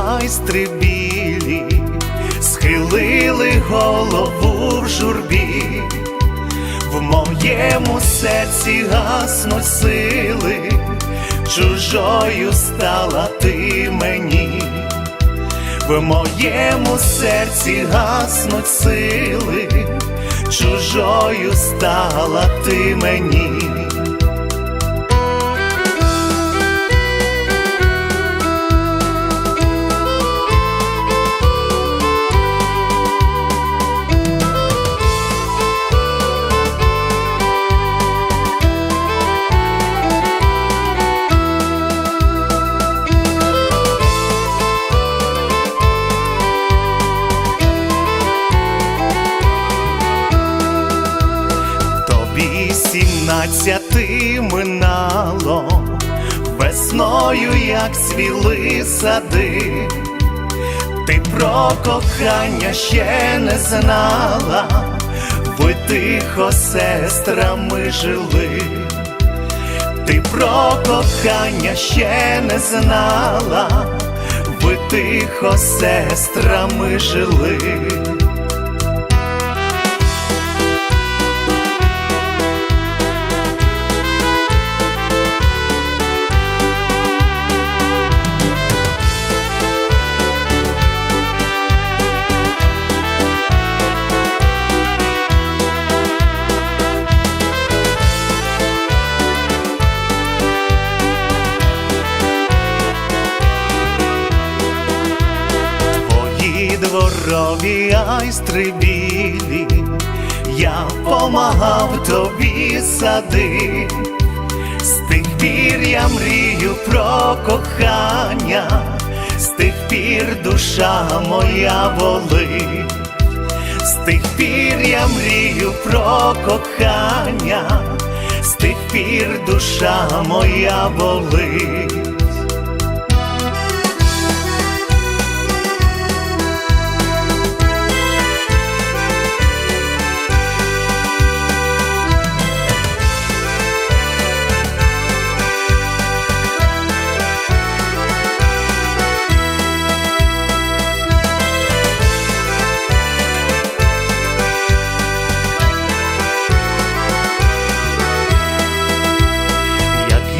майстри білі, схилили голову в журбі, в моєму серці гасно сили, чужою стала ти мені, в моєму серці гаснуть сили, чужою стала ти мені. Сімнадцяти минало, весною, як свіли сади, ти про кохання ще не знала, ви тихо сестрами жили, ти про кохання ще не знала, ви тихо сестрами жили. Твої дворові айстри білі, я помагав тобі сади, з тих пір я мрію про кохання, з тих пір душа моя болить, з тих пір я мрію про кохання, з тих пір душа моя болить.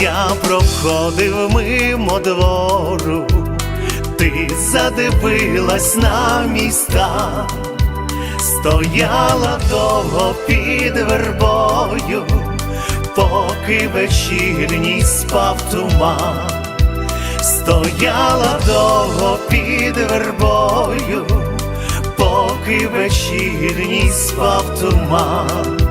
Я проходив мимо двору, ти задивилась на міста, стояла довго під вербою, поки вечірній спав туман, стояла довго під вербою, поки вечірній спав туман.